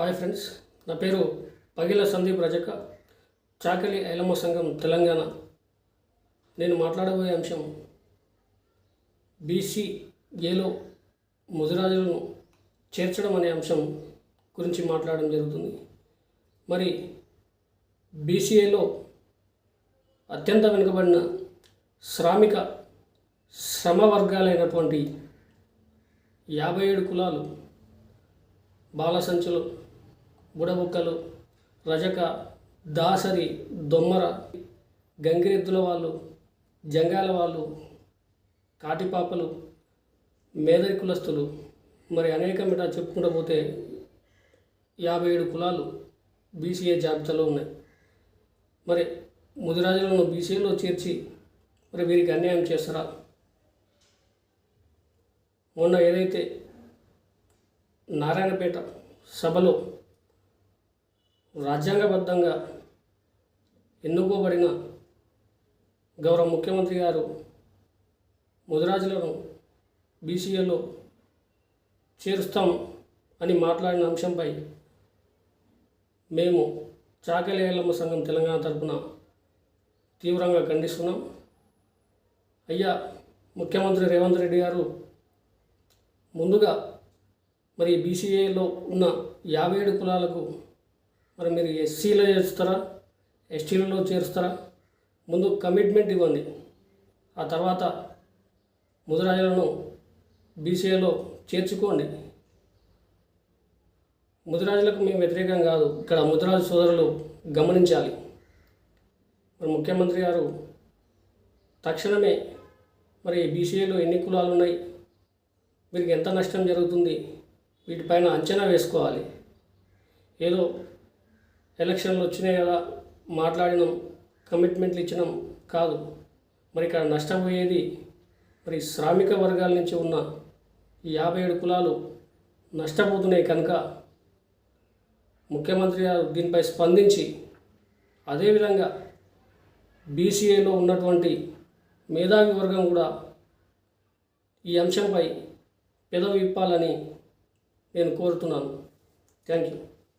Hi friends నా పేరు పగిల సందీప్ రజక చాకలి ఐలమ్మ సంఘం తెలంగాణ. నేను మాట్లాడబోయే అంశం బీసీ ఏలో ముదిరాజులను చేర్చడం అనే అంశం గురించి మాట్లాడడం జరుగుతుంది. మరి బీసీఏలో అత్యంత వెనుకబడిన శ్రామిక శ్రమ వర్గాలైనటువంటి యాభై ఏడు కులాలు బాల సంచులు బుడబుక్కలు రజక దాసరి దొమ్మర గంగిరెద్దుల వాళ్ళు జంగాల వాళ్ళు కాటిపాపలు మేదరి కులస్తులు. మరి అనేక మిట చెప్పుకుంటూ పోతే యాభై ఏడు కులాలు బీసీఏ జాబితాలో ఉన్నాయి. మరి ముదిరాజులను బీసీఏలో చేర్చి మరి వీరికి అన్యాయం చేస్తారా? మొన్న ఏదైతే నారాయణపేట సభలో రాజ్యాంగబద్ధంగా ఎన్నుకోబడిన గౌరవ ముఖ్యమంత్రి గారు ముదిరాజులను బీసీఏలో చేరుస్తాం అని మాట్లాడిన అంశంపై మేము చాకలి సంఘం తెలంగాణ తరఫున తీవ్రంగా ఖండిస్తున్నాం. అయ్యా ముఖ్యమంత్రి రేవంత్ రెడ్డి గారు ముందుగా మరి బీసీఏలో ఉన్న యాభై ఏడు కులాలకు మరి మీరు ఎస్సీలో చేరుస్తారా ఎస్టీలలో చేరుస్తారా? ముందు కమిట్మెంట్ ఇవ్వండి. ఆ తర్వాత ముదిరాజులను బీసీఏలో చేర్చుకోండి. ముదిరాజులకు మేము వ్యతిరేకం కాదు. ఇక్కడ ముదిరాజు సోదరులు గమనించాలి. మరి ముఖ్యమంత్రి గారు తక్షణమే మరి బీసీఏలో ఎన్ని కులాలు ఉన్నాయి? వీరికి ఎంత నష్టం జరుగుతుంది? వీటిపైన అంచనా వేసుకోవాలి. ఏదో ఎలక్షన్లు వచ్చినాయి కదా మాట్లాడినాం కమిట్మెంట్లు ఇచ్చినాం కాదు. మరి ఇక్కడ నష్టపోయేది మరి శ్రామిక వర్గాల నుంచి ఉన్న ఈ యాభై ఏడు కులాలు నష్టపోతున్నాయి కనుక ముఖ్యమంత్రి గారు దీనిపై స్పందించి అదేవిధంగా బీసీఏలో ఉన్నటువంటి మేధావి వర్గం కూడా ఈ అంశంపై పెదవి ఇప్పాలని నేను కోరుతున్నాను. Thank you.